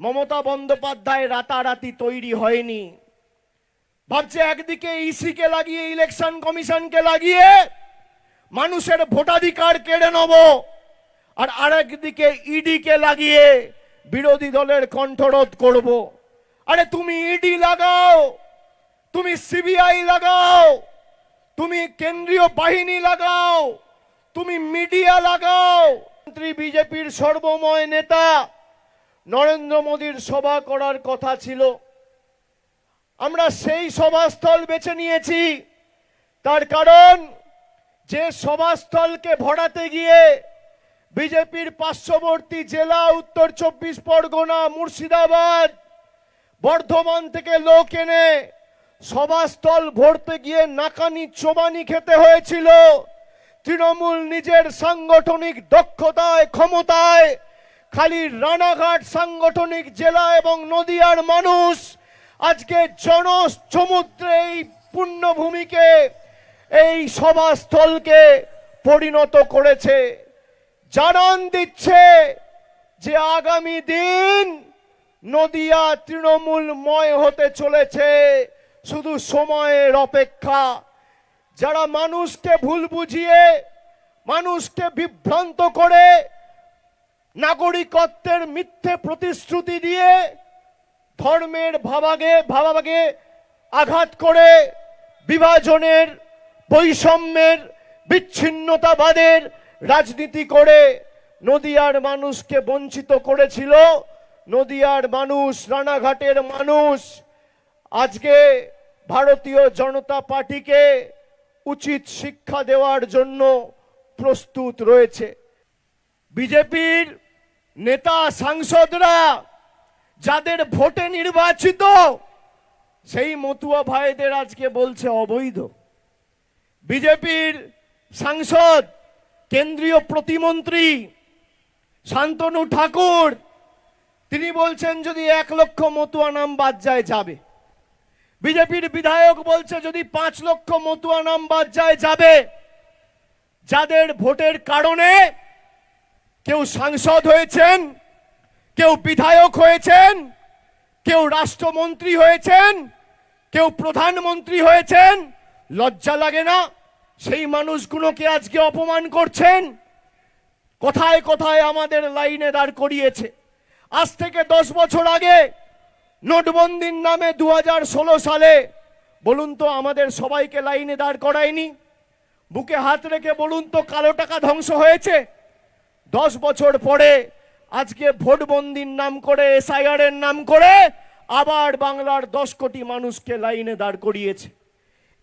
মমতা বন্দ্যোপাধ্যায় রাতারাতি তৈরি হয়নি। ভাবছে একদিকে ইসিকে লাগিয়ে, ইলেকশন কমিশনকে লাগিয়ে মানুষের ভোটাধিকার কেড়ে নেব, আর আরেকদিকে ইডিকে লাগিয়ে বিরোধী দলের কণ্ঠরোধ করব। আরে তুমি ইডি লাগাও, তুমি সিবিআই লাগাও, তুমি কেন্দ্রীয় বাহিনী লাগাও, তুমি মিডিয়া লাগাও। মন্ত্রী, বিজেপির সর্বময় নেতা নরেন্দ্র মোদীর সভা করার কথা ছিল। আমরা সেই সভাস্থল বেছে নিয়েছি। তার কারণ, যে সভাস্থলকে ভরাতে গিয়ে বিজেপির পার্শ্ববর্তী জেলা উত্তর চব্বিশ পরগনা, মুর্শিদাবাদ, বর্ধমান থেকে লোক এনে সভাস্থল ভরতে গিয়ে নাকানি চোবানি খেতে হয়েছিল। তৃণমূল নিজের সাংগঠনিক দক্ষতায়, ক্ষমতায় খালি রানাঘাট সাংগঠনিক জেলা এবং নদিয়ার মানুষ। আজকে জনসমুদ্রে এই পুণ্যভূমিকে এই সভাস্থলকে পরিণত করেছে। জানান দিচ্ছে যে আগামী দিন নদিয়া তৃণমূলময় হতে চলেছে, শুধু সময়ের অপেক্ষা। যারা মানুষকে ভুল বুঝিয়ে, মানুষকে বিভ্রান্ত করে নাগরিকত্বের মিথ্যে প্রতিশ্রুতি দিয়ে ধর্মের ভাবাগে ভাবাগে আঘাত করে বিভাজনের, বৈষম্যের, বিচ্ছিন্নতাবাদের রাজনীতি করে নদিয়ার মানুষকে বঞ্চিত করেছিল। নদিয়ার মানুষ, রানাঘাটের মানুষ আজকে ভারতীয় জনতা পার্টিকে উচিত শিক্ষা দেওয়ার জন্য প্রস্তুত রয়েছে। বিজেপির নেতা সাংসদরা যাদের ভোটে নির্বাচিত, সেই মতুয়া ভাইদের আজকে বলছে অবৈধ। বিজেপির সাংসদ, কেন্দ্রীয় প্রতিমন্ত্রী শান্তনু ঠাকুর, তিনি বলছেন যদি এক লক্ষ মতুয়া নাম বাদ যায় যাবে। বিজেপির বিধায়ক বলছে যদি পাঁচ লক্ষ মতুয়া নাম বাদ যায় যাবে, যাদের ভোটের কারণে কেউ সাংসদ হয়েছেন, কেউ বিধায়ক হয়েছেন, কেউ রাষ্ট্রমন্ত্রী হয়েছেন, কেউ প্রধানমন্ত্রী হয়েছেন, লজ্জা লাগে না? সেই মানুষগুলোকে আজকে অপমান করছেন? কোথায় কোথায় আমাদের লাইনে দাঁড় করিয়েছে। আজ থেকে দশ বছর আগে নোটবন্দির নামে দু হাজার ষোলো সালে, বলুন তো আমাদের সবাইকে লাইনে দাঁড় করায়নি? বুকে হাত রেখে বলুন তো কালো টাকা ধ্বংস হয়েছে? দশ বছর পরে আজকে ভোটবন্দির নাম করে এসআইআর এর নাম করে আবার বাংলার দশ কোটি মানুষকে লাইনে দাঁড় করিয়েছে।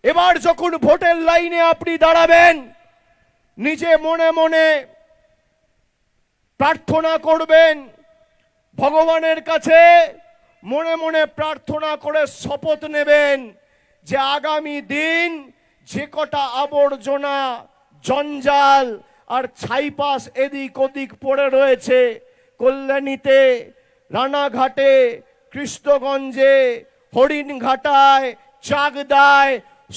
এবার যখন ভোটের লাইনে আপনি দাঁড়াবেন, নিজে মনে মনে প্রার্থনা করবেন, ভগবানের কাছে মনে মনে প্রার্থনা করে শপথ নেবেন যে আগামী দিন যে কটা আবর্জনা, জঞ্জাল আর ছাইপাস এদিক ওদিক পড়ে রয়েছে কল্যাণীতে, রানাঘাটে, কৃষ্ণগঞ্জে, হরিণঘাটায়, চাকদায়,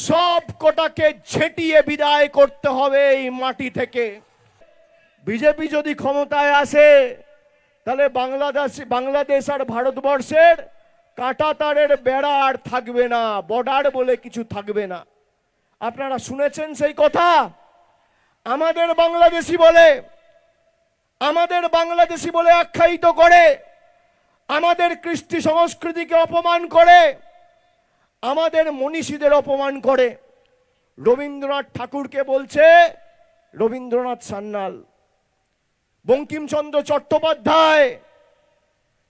সব কটাকে ঝেঁটিয়ে বিদায় করতে হবে এই মাটি থেকে। বিজেপি যদি ক্ষমতায় আসে, তাহলে বাংলাদেশ বাংলাদেশ আর ভারতবর্ষের কাঁটা তারের বেড়া আর থাকবে না, বর্ডার বলে কিছু থাকবে না। আপনারা শুনেছেন সেই কথা? আমাদের বাংলাদেশি বলে, আমাদের বাংলাদেশি বলে আখ্যায়িত করে, আমাদের কৃষ্টি সংস্কৃতিকে অপমান করে, আমাদের মনীষীদের অপমান করে। রবীন্দ্রনাথ ঠাকুরকে বলছে, রবীন্দ্রনাথ সান্যাল, বঙ্কিমচন্দ্র চট্টোপাধ্যায়,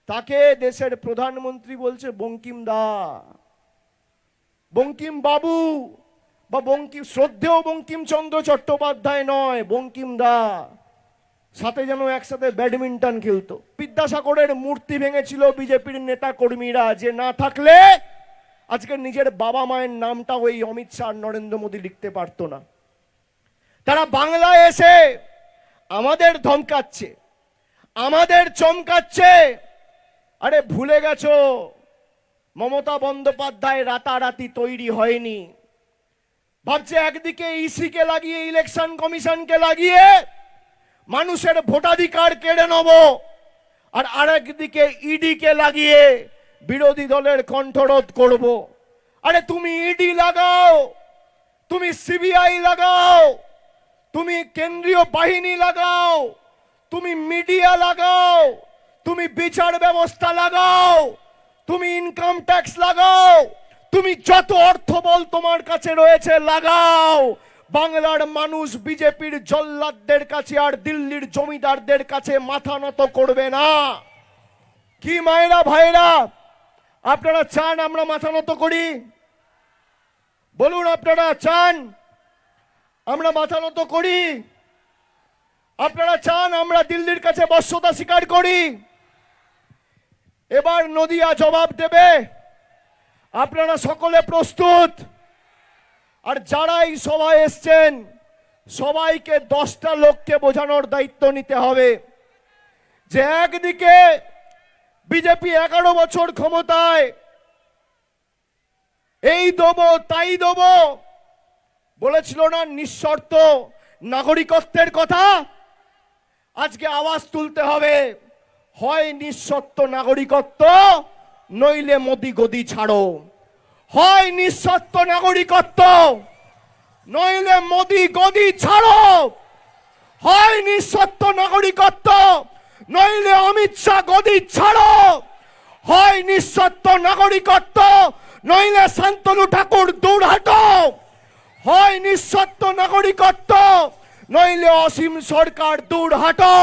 তাকে দেশের প্রধানমন্ত্রী বলছে বঙ্কিম দা বঙ্কিম বাবু বা বঙ্কিম, শ্রদ্ধেয় বঙ্কিমচন্দ্র চট্টোপাধ্যায় নয়, বঙ্কিম দা। সাথে যেন একসাথে ব্যাডমিন্টন খেলতো। বিদ্যাসাগরের মূর্তি ভেঙেছিল বিজেপির নেতা কর্মীরা যে না থাকলে আজকে নিজের বাবা মায়ের নামটা ওই অমিত শাহ নরেন্দ্র মোদী লিখতে পারতো না। তারা বাংলায় এসে আমাদের ধমকাচ্ছে, আমাদের চমকাচ্ছে। আরে ভুলে গেছো, মমতা বন্দ্যোপাধ্যায় রাতারাতি তৈরি হয়নি। ভাবছে একদিকে ইসিকে লাগিয়ে, ইলেকশন কমিশনকে লাগিয়ে মানুষের ভোটাধিকার কেড়ে নেব। আর আরেকদিকে ইডিকে লাগিয়ে বিরোধী দলের কণ্ঠরোধ করব। আরে তুমি ইডি লাগাও, তুমি সিবিআই লাগাও, তুমি কেন্দ্রীয় বাহিনী লাগাও, তুমি মিডিয়া লাগাও, তুমি বিচার ব্যবস্থা লাগাও, তুমি ইনকাম ট্যাক্স লাগাও। তুমি যত অর্থবল তোমার কাছে রয়েছে, লাগাও। বাংলার মানুষ বিজেপির জল্লাদদের কাছে আর দিল্লির জমিদারদের কাছে মাথা নত করবে না। কি মায়েরা ভাইরা আপনারা চান আমরা মাথা নত করি? বলুন, আপনারা চান আমরা মাথা নত করি? আপনারা চান আমরা দিল্লির কাছে বশ্যতা স্বীকার করি? এবার নদিয়া জবাব দেবে। আপনারা সকলে প্রস্তুত? আর যারা এই সভায় এসছেন, সবাইকে দশটা লোককে বোঝানোর দায়িত্ব নিতে হবে। যে একদিকে বিজেপি এগারো বছর ক্ষমতায়, এই দেবো, তাই দেবো, বলেছিল না নিঃশর্ত নাগরিকত্বের কথা? আজকে আওয়াজ তুলতে হবে, হয় নিঃশর্ত নাগরিকত্ব নইলে মোদি গদি ছাড়ো। হয় নিঃশর্ত নাগরিকত্ব, নইলে মোদি গদি ছাড়ো। হয় নিঃশর্ত নাগরিকত্ব, নইলে অমিত শাহ গদি ছাড়ো। হয় নিঃশর্ত নাগরিকত্ব, নইলে শান্তনু ঠাকুর দূর হাটো। হয় নিঃশর্ত নাগরিকত্ব, নইলে অসীম সরকার দূর হাটো।